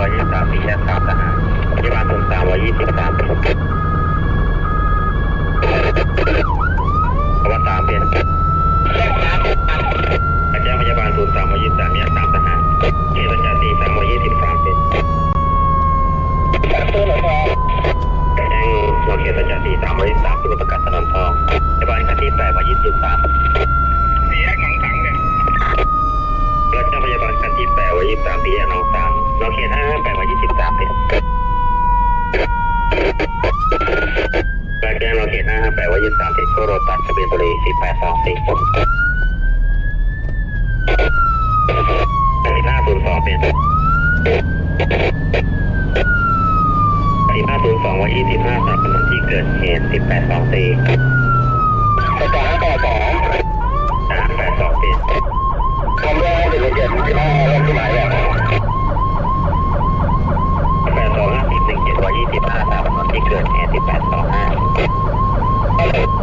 ร้อยยี่สิบสามสี่แยกสามทหารพยาบาลศูนสามร้อยยี่สิบสามเพราะว่าสามเป็นแจ้งพยาบาลศูนย์สามร้อยยี่สิบสามแยกสามทหารเขตประชาสีสามร้อยยี่สิบสามเป็นแจ้งส่วนเขตประชาสีสามร้อยยี่สิบสามผู้ประกาศถนนทองพยาบาลคันที่แปดร้อยยี่สิบสามสี่แยกหนองสังเนี่ยรถเจ้าพยาบาลคันที่แปดวันยี่สิบสามปีน้องสาง เราเขียนห้าห้าแปดวันยี่สิบสามปีรายแจ้งเราเขียนห้าห้าแปดวันยี่สิบสามปีโกโรตัสทะเบียนบุรีสี่แปดสองสี่สี่ห้าศูนย์สองเป็นสี่ห้าศูนย์สองวันยี่สิบห้าสนับสนุนที่เกิดเหตุสิบแปดสองสี่ประกาศห้าแปดสองห้าแปดสองเป็นคำแรกเป็นเจ็ดที่ห้าเริ่มที่ไหนเนี่ยแปดสองห้าสิบหนึ่งเจ็ดวันยี่สิบห้า สนั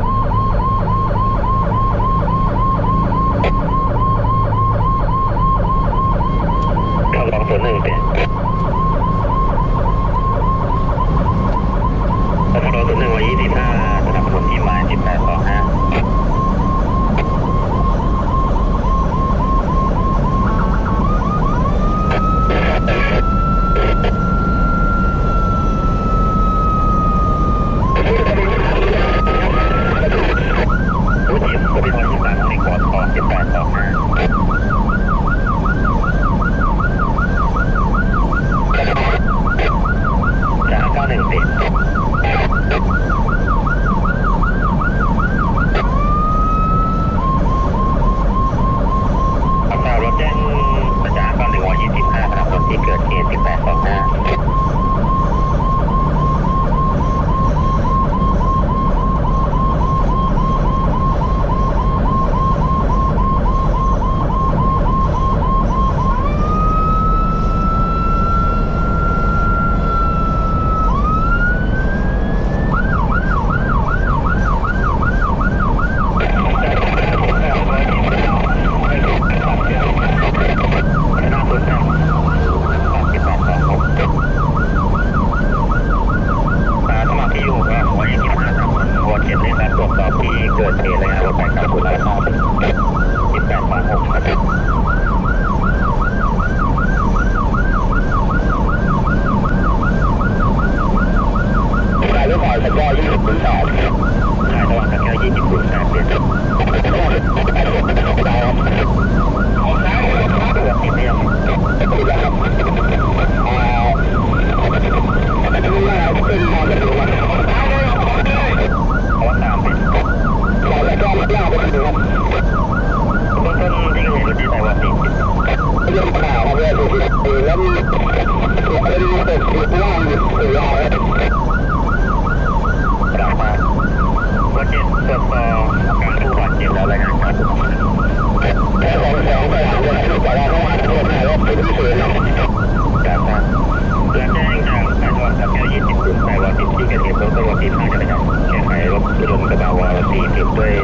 ด้วย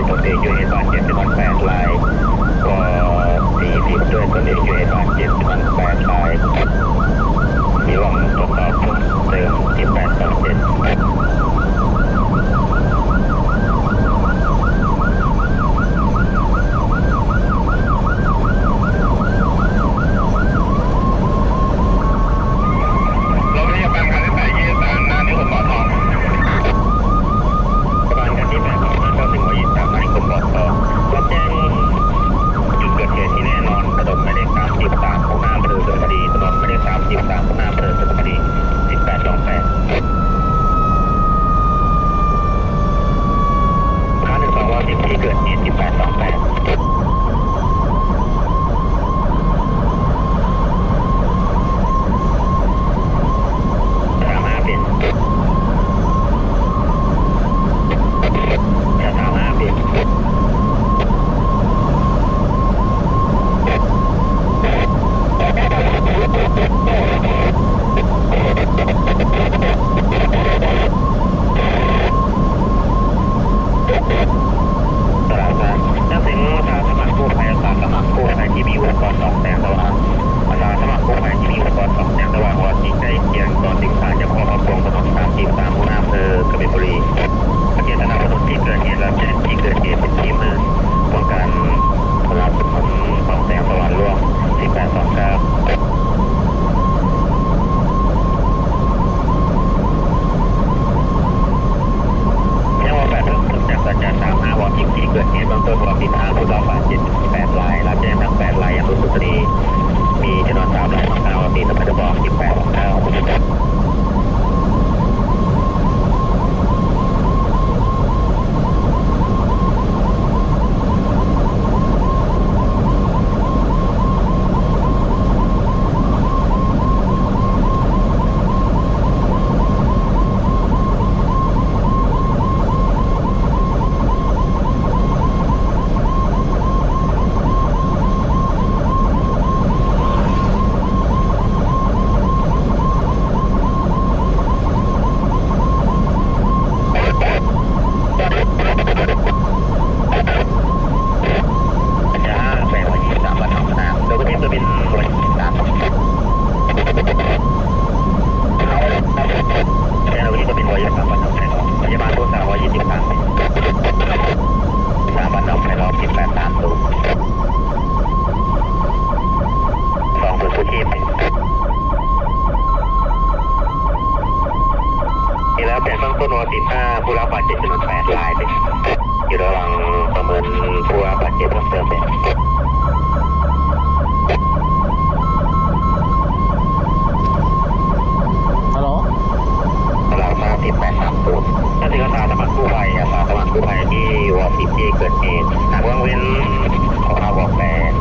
ตนเองอยู่ในบาดเจ็บจำนวนแปดรายก็ สิบด้วยตนเองอยู่ในบาดเจ็บจำนแปดรายมีลองตรวจสอเพิ่มเติมที่แปดสองเจ็ด แล้วแต่เบื้องต้นวันสิบห้าผู้รับบาดเจ็บจำนวนแปดรายเป็นอยู่ระหว่างประเมินผู้รับบาดเจ็บเพิ่มเติมเป็นฮัลโหลเราทราบที่แปดสามศูนย์นั่นคืออาสาสมัครกู้ภัยอาสาสมัครกู้ภัยที่วอร์สิบที่เกิดเหตุหากว่างเว้นขอเอาบอกแปด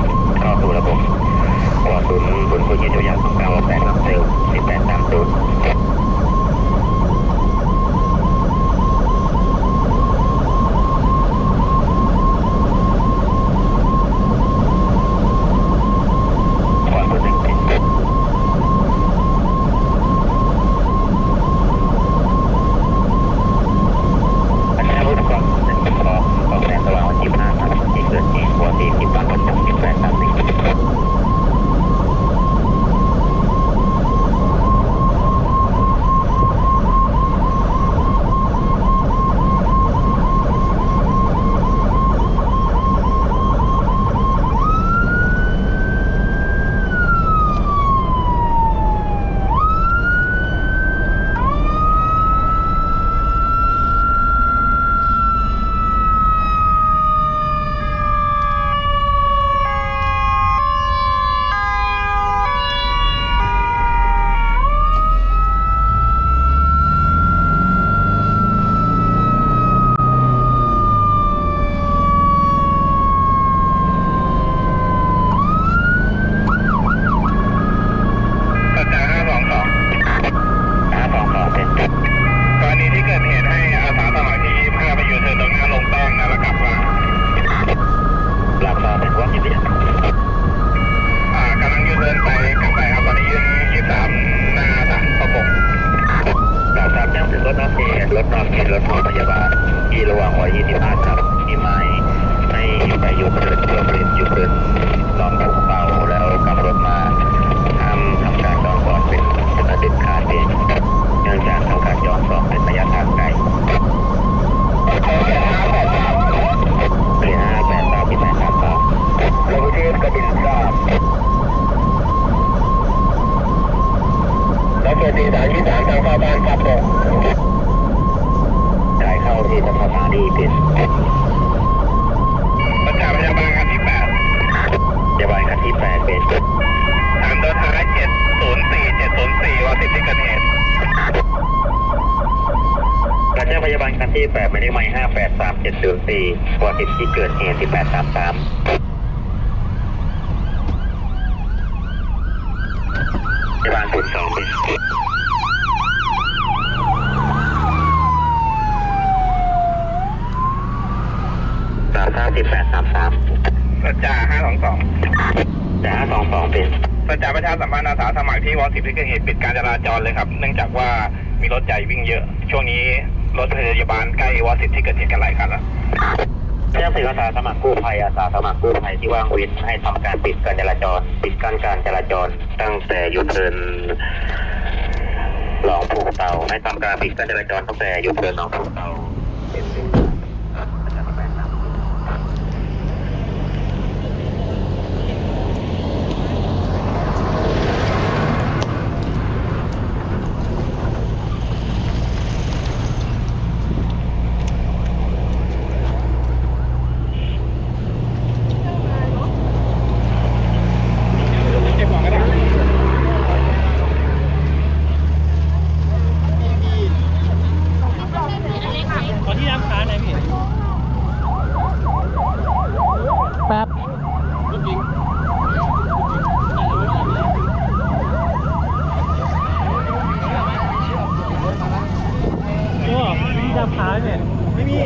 เข้าสู่ระบบวอร์ศูนย์ศูนย์ผู้ยืนตัวอย่างของการวอร์แปดรับเซลล์สิบแปดสามศูนย์ แล้วเกิดตีสามยี่สามทางเข้าบ้านครับผมจ่ายเข้าที่สถานีเป็นประกาศพยาบาลคันที่แปดพยาบาลคันที่แปดเป็นถามตัวท้าย704 704ว่าสิทธิเกิดเหตุกระเจ้าพยาบาลคันที่แปดไม่ได้ไม่ห้าแปดสามเจ็ดศูนย์สี่วาสิบที่เกิดเหตุที่แปดสามสามพยาบาลศูนย์สองเป็นสามสามสิบแปดสามสาม สัจจา522 แต่ห้าสองสองเป็น สั จจาประชาสัมพันธ์อาสาสมัครที่วอสิบที่เกิดเหตุปิดการจราจรเลยครับ เนื่องจากว่ามีรถใหญ่วิ่งเยอะ ช่วงนี้รถพยาบาลใกล้วอสิบที่เกิดเหตุกันหลายคันแล้วแจ้งสื่ออาสาสมัครกู้ภัยอาสาสมัครกู้ภัยที่ว่างเว้นให้ทำการปิดการจราจร ปิดกั้นการจราจร ตั้งแต่ยูเทิร์นลองผูกเตาให้ตามกราฟิกการจราจรตั้งแต่อยู่เพื่อนน้องผูกเตาเป็นสิ่งประชาธิปไตยนำ เก็บก่อนก็ได้ ขอที่น้ำขาหน่อยพี่ แป๊บ ลูกยิงโอ้ที่น้ำขาเนี่ยไม่มี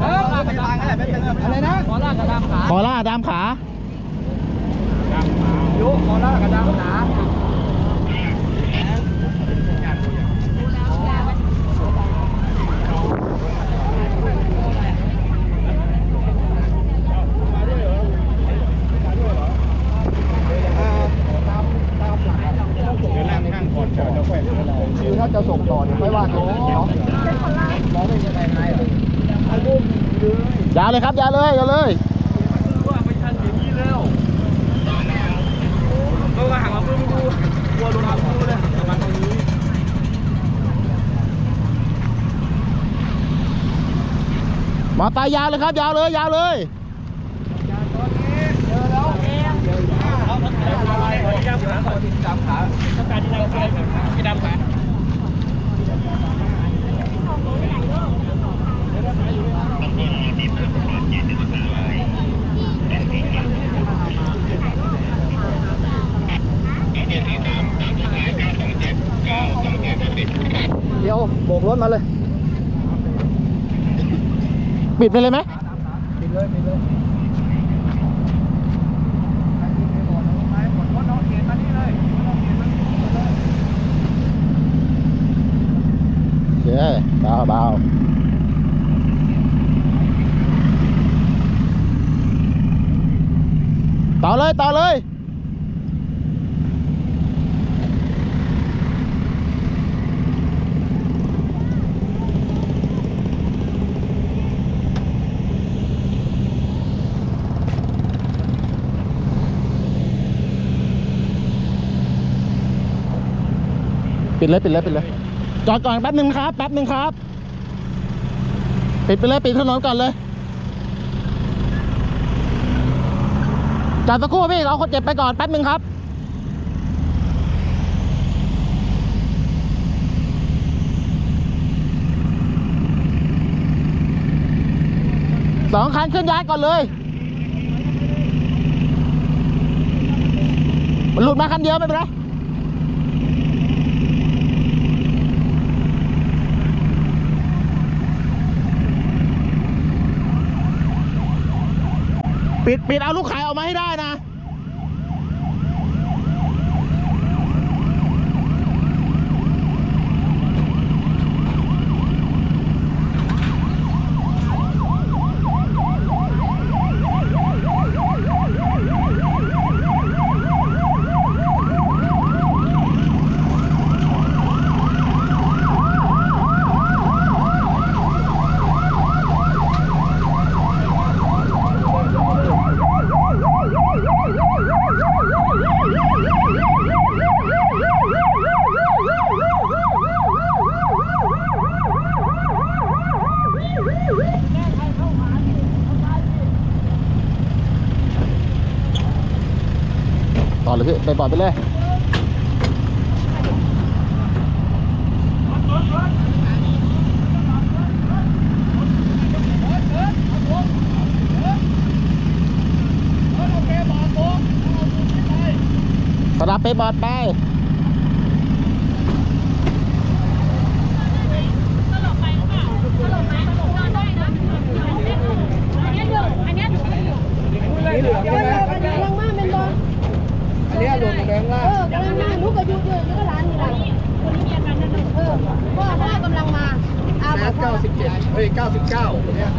เออมาไปทางอะไรเป็นอะไรนะขอลากกระดามขา ขอล่าดามขา ยุขอลากกระดามขา เดี๋ยวนั่งข้างก่อนเดี๋ยวค่อย คือถ้าจะส่งต่อเนี่ยไม่ว่ากันนะเนาะมองไม่ใช่ไง ยาวเลยครับยาวเลยยาวเลยว่าไม่ทันอย่างนี้แล้วเออห่างมาเพื่อนดูกลัวลงมาดูเลยประมาณตรงนี้มอไซค์ยาวเลยครับ ยาวเลยยาวเลยที่ดำขาที่ดำขาต้องการที่ดำขาที่ดำขา เดี๋ยวโบกรถมาเลย ปิดไปเลยไหมปิดเลยปิดเลยน้องเขียนมานี่เลยน้องเขียนมานี่เลยโอเคเบาเบา ต่อเลยต่อเลยปิดเลยปิดเลยปิดเลยจอดก่อนแป๊บหนึ่งครับแป๊บหนึ่งครับ ปิดไปเลยปิดถนนก่อนเลย จอดสักครู่พี่เราคนเจ็บไปก่อนแป๊บหนึ่งครับสองคันเคลื่อนย้ายก่อนเลย มันหลุดมาคันเดียวไม่เป็นไร ปิดปิดเอาลูกขายออกมาให้ได้นะ ต่อเลยพี่ไปต่อไปเลยสลับไปบอดไปะ97เฮ้ย99เนี่ย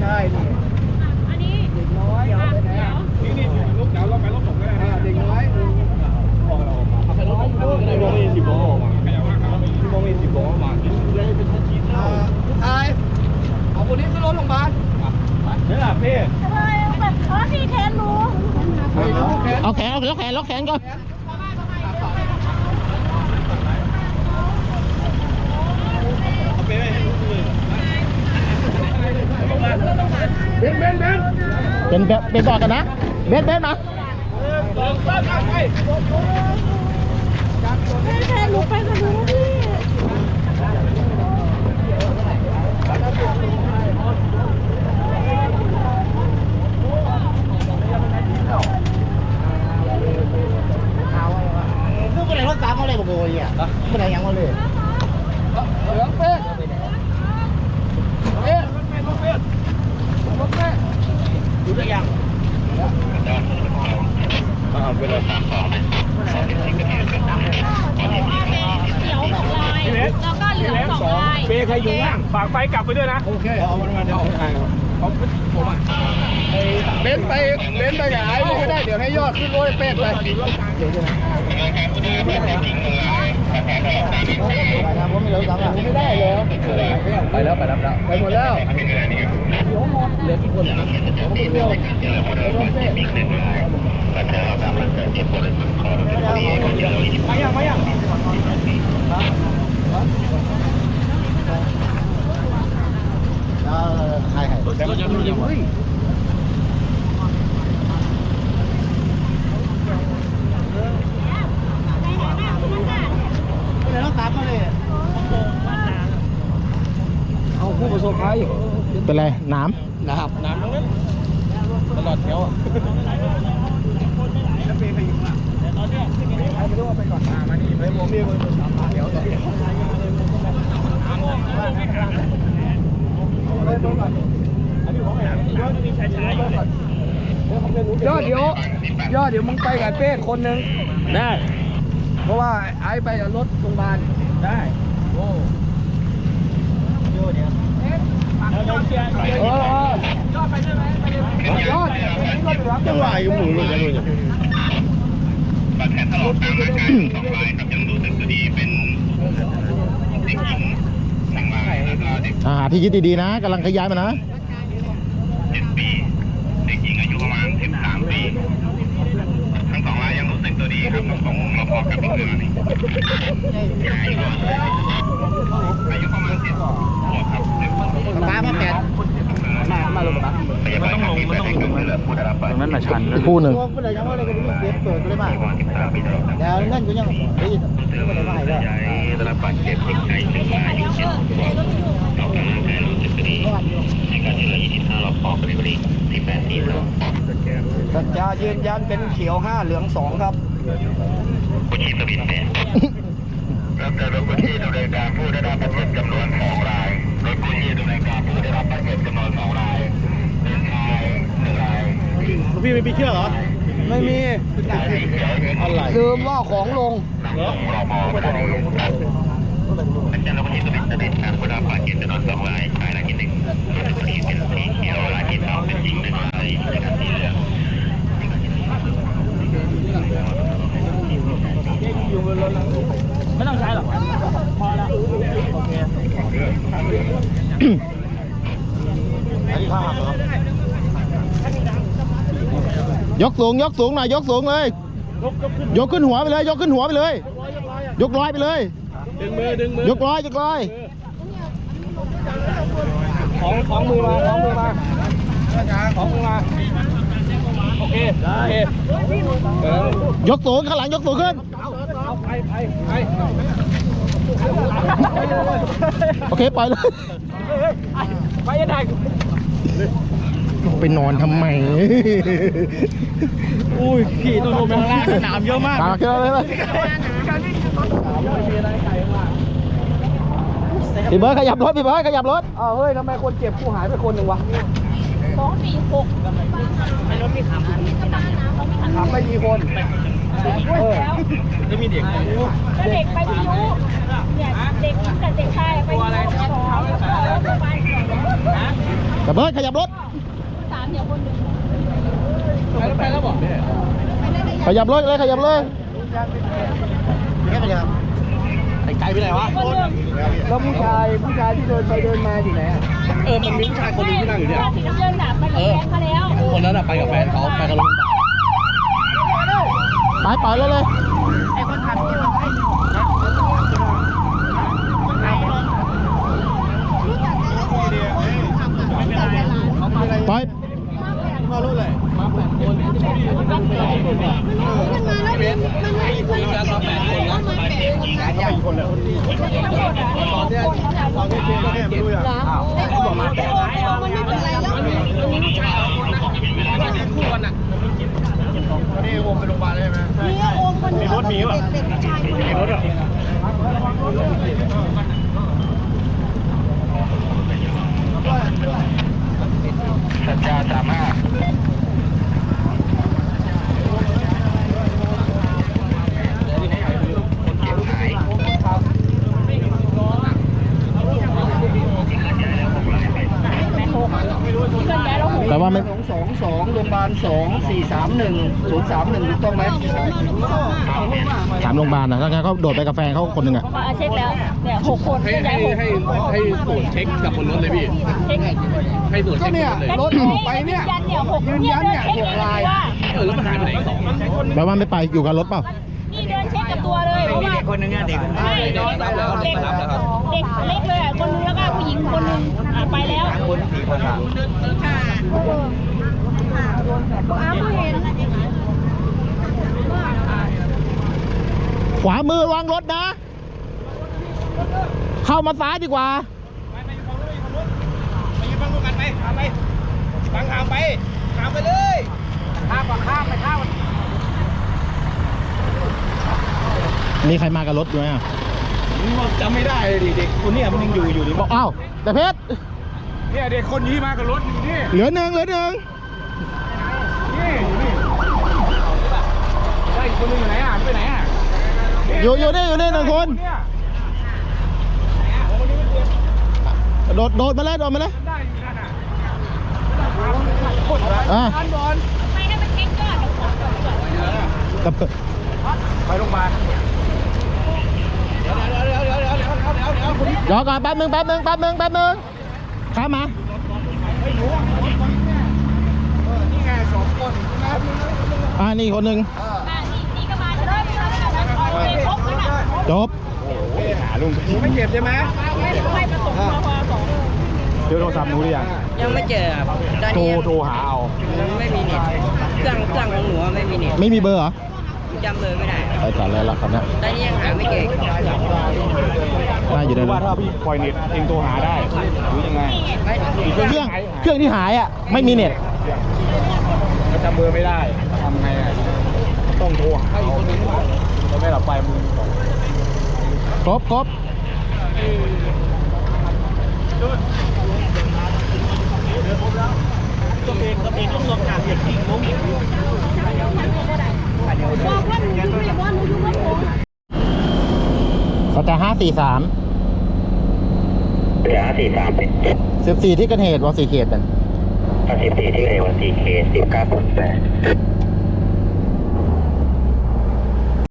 ใช่นี่เด็กน้อยนี่นี่ลูกเดี๋ยวเราไปรถผมก็ได้นะเด็กน้อยออกเราออกมาเอาไปรถผมก็ได้รถมีสิบล้อออกมาขยับว่าเขาที่มองมีสิบล้อมาที่สุดเลยเป็นชิ้นเท่าผู้ชายเอาคนนี้ขึ้นรถโรงพยาบาลนี่แหละพี่เฮ้ยแบบเขาที่แขนรู้เอาแขนเอาแขนล็อกแขนก่อน เบนเบนเบนเป็นแบบเป็นบอกกันนะ เบสเบสมาแค่ลุกไปก็รู้พี่คือไปไหนรถสามเขาเลยบอกโอ้ยอะไปไหนยังเขาเลยเหลืองเป็ดเอ๊ะรถเป็ดอยู่ได้ยัง เขียวสองลายแล้วก็เหลืองสองลาย เบย์ใครอยู่ล่าง ฝาก ไฟกลับไปด้วยนะ โอเคเอามันมาเดี๋ยวเอาเอาผมอะเบนไปเบนไปกับไอ้ไม่ได้เดี๋ยวให้ยอดขึ้นรถเป็ดไปเดี๋ยวจะผมไม่รู้สามอะไม่ได้เลยไปแล้วไปแล้วไปหมดแล้วเหลือกี่คนอะผมไม่รู้รถเป็ดมายังมายังเออใครใครเฮ้ยไม่ได้ต้อง ตามมาเลยเอาผู้ประสบภัยเป็นไรหน้นะครับน้ำนั้นตลอดแถวอะแล้วเปย์ใครอยู่ข้างหลังแต่ตอนเนี้ยไม่รู้ว่าไปก่อนมานี่ไปผมมีคนสามแถวต่อ ยอดเดี๋ยวยอดเดี๋ยวมึงไปกับเป้คนหนึ่งำได้ เพราะว่าไอ้ไปกับรถโรงพยาบาลได้โอ้โยเดี๋ยวเออเออยอดไปใช่ไหมไปเลยยอดก็ไปรับจังหวะอยู่หมุนเลยบาดแผลถลอกตามร่างกายสองรายครับยังรู้สึกตัวดีเป็นเด็กหญิงหนึ่งรายแล้วก็เด็ก อ่าหาที่ยึดดีๆนะกำลังขยายมานะเจ็ดปีเด็กหญิงอายุประมาณสิบสามปีทั้งสองรายยังรู้สึกตัวดีครับทั้งสองเราพอกับเป็นเรือนี่อายุประมาณสิบขวบครับเด็กป้ามาแปด มามาลงกับป้าพยาบาลครับที่เกิดเหตุเกิดผู้ได้รับบาดเจ็บนั้นมาชันอีกคู่หนึ่งพวกเมื่อไหร่ยังว่าอะไรก็ไม่รู้เก็บเปิดเลยมาประมาณสิบสาปีตลอดเดี๋ยวนั่นก็ยังได้ยินเรือมันใหญ่ได้รับบาดเจ็บที่ใจถึงรายอายุเจ็ดขวบเรากลังกายรู้สึกดีในการที่เหลือยี่สิบห้าเราพอกันในบริที่แปดที่สองสัญญายืนยันเป็นเขียวห้าเหลืองสองครับผู้ชีพบินเนี่ยรับแต่รถกู้ชีพดำเนินการผู้ได้รับบาดเจ็บจำนวนสองรายรถกู้ชี พดำเนินการผู้ได้รับบาดเจ็บจำนวนสองรายหนึ่งรายหนึ่งรายพี่ไม่ปีเชื่อเหรอไม่มีลืมว่าของลงรอมอไม่ได้เป็นเจ้าหน้าที่ตัวเป็นเสด็จการผู้ได้รับบาดเจ็บจำนวนสองรายชายรายที่หนึ่งรถกู้ชีพเป็นสีเขียวรายที่สองเป็นหญิงหนึ่งรายนะครับสีเหลืองไม่ต้องใช้หรอกพอแล้วโอเคอันนี้ข้าวเหรอ ยกสูงยกสูงหน่อยยกสูงเลย ยกขึ้นหัวไปเลย ยกขึ้นหัวไปเลย ยกร้อยไปเลยดึงมือดึงมือยกร้อยยกร้อยของของมือมาของมือมาของมือมาโอเคโอเคเออยกสูงข้างหลังยกสูงขึ้นเอาไปไปไป โอเค ปล่อยเลยไปยังไงไปนอนทำไม อุ้ยพี่ต้องลงไปข้างล่างสนามเยอะมากตาเกลือเลยเลยพี่เบิร์ดขยับรถพี่เบิร์ดขยับรถอ้าวเฮ้ยทำไมคนเจ็บผู้หายไปคนหนึ่งวะสองสี่หกไม่รถมีขับมีกระบะน้ำเขามีขับถามไม่มีคน เออแล้วเด็กไปที่ยุเนี่ยเด็กกับเด็กชายไปที่ยุสองแล้วก็รถไปสองพี่เบิร์ดขยับรถสามเดี๋ยวคนหนึ่งไปแล้วไปแล้วบอกขยับรถเลยขยับเลยแค่ไปเลยครับไกลไปไหนวะแล้วผู้ชายผู้ชายที่เดินไปเดินมาอยู่ไหนอะเออมันมีผู้ชายคนนึงที่นั่งอยู่เนี่ยสีน้ำเงินน่ะไปกับแฟนเขาแล้ ไปไปเลยเลยไอ้คนขับเราบไว้ไปมาลูกเลยมาแปดคนมันไม่มาแล้วมันไม่มีคนมาแปดคนนะมาแปดคนแะใหคนเลยตอนนี้ยตอนนี้เจ๊ก็แค่ไม่รู้อะไม่คนกมาแปดคนมันไม่เป็นไรแล้วอันนี้ลูคนนะคู่กันอะ นี่โอมไปโรงพยาบาลได้ไหมนี่โอมคนหมีรถมีเด็กผู้าคนหนึ่งรถอะสัญญาสามารถแต่ว่าไม่ หนึ่งถูกต้องไหมสามโรงพยาบาลนะแล้วไงเขาโดดไปกับแฟนเขาคนหนึ่งอะมาเช็คแล้วเนี่ยหกคนให้ย้ายหกให้ให้ตรวจเช็คกับบนรถเลยพี่ เช็คให้ตรวจเช็คบนรถเลยรถออกไปเนี่ยยืนยันเนี่ยหกยืนยันเนี่ยหกลาย เออแล้วมันหายไปไหนอีกสองแปลว่าไม่ไปอยู่กับรถเปล่านี่เดินเช็คกับตัวเลยเพราะว่าคนนึงเด็กใช่เด็กเด็กเด็กเล็กเลยอะคนนึงแล้วก็ผู้หญิงคนนึงอะไปแล้วค่ะอ้าวเห็น ขวามือวางรถนะ เข้ามาซ้ายดีกว่า ไปอยู่ฝั่งรถกังนไปข้กันไปถามไปฟังถามไปถามไปเลยข้ามก่อข้ามไปข้ามมีใครมากับรถด้วยอะจำไม่ได้ดิเด็กคนนี้มันยังอยู่อยู่ดิบอกอ้าวแต่เพชรเนี่ยเด็กคนนี้มากับรถอยู่นี่เหลือหนึ่งเหลือหนึ่ง นี่นี่แล้วอีกคนนึงอยู่ไหนอะไปไหนอะอยู่อยู่นี่อยู่นี่หนึ่งคนเนี่ยโดดโดดมาเลยโดดมาเลยได้อยู่นั่นน่ะอะอันบอลไปให้มันเช็คก่อนเดี๋ยวขอตรวจก่อนแต่ไปโรงพยาบาลเดี๋ยวเดี๋ยวเดี๋ยวเดี๋ยวเดี๋ยวเดี๋ยวเดี๋ยวเดี๋ยวคนนี้รอก่อนแป๊บนึงแป๊บนึงแป๊บนึงแป๊บนึงข้ามมานี่ไงส องคนใช่ไหมอ่านี่คนหนึ่งอะนี่นี่ก็มาจะได้ไม่ทำอะไรนะเด็กครบแล้วน่ะจบไม่เจ็บใช่ไหมไม่ไม่ประสงค์พอสองเจอโทรศัพท์หนูหรือยังยังไม่เจอครับตอนโทรนี้โทรหาเอายังไม่มีเน็ตเครื่องเครื่องของหนูไม่มีเน็ตไม่มีเบอร์เหรอจำเบอร์ไม่ได้ไปจัดเลยละครับเนี่ยตอนนี้ยังหาไม่เจอน่าอยู่ในรถปล่อยเน็ตเองโทรหาได้หรือยังไงเครื่องเครื่องที่หายอะไม่มีเน็ตก็ จำเบอร์ไม่ได้ทำไงอะต้องโทรหาเขาแล้วไม่หลับไปมึงครบครบบอกว่าหนูอยู่ไหนว่าหนูอยู่กับผมสแตห้าสี่สามเหลือสี่สามสิบสี่ที่เกันเหตุวอสี่เขตเป็น สิบสี่ที่เรวันสี่เคสิบเก้าแปด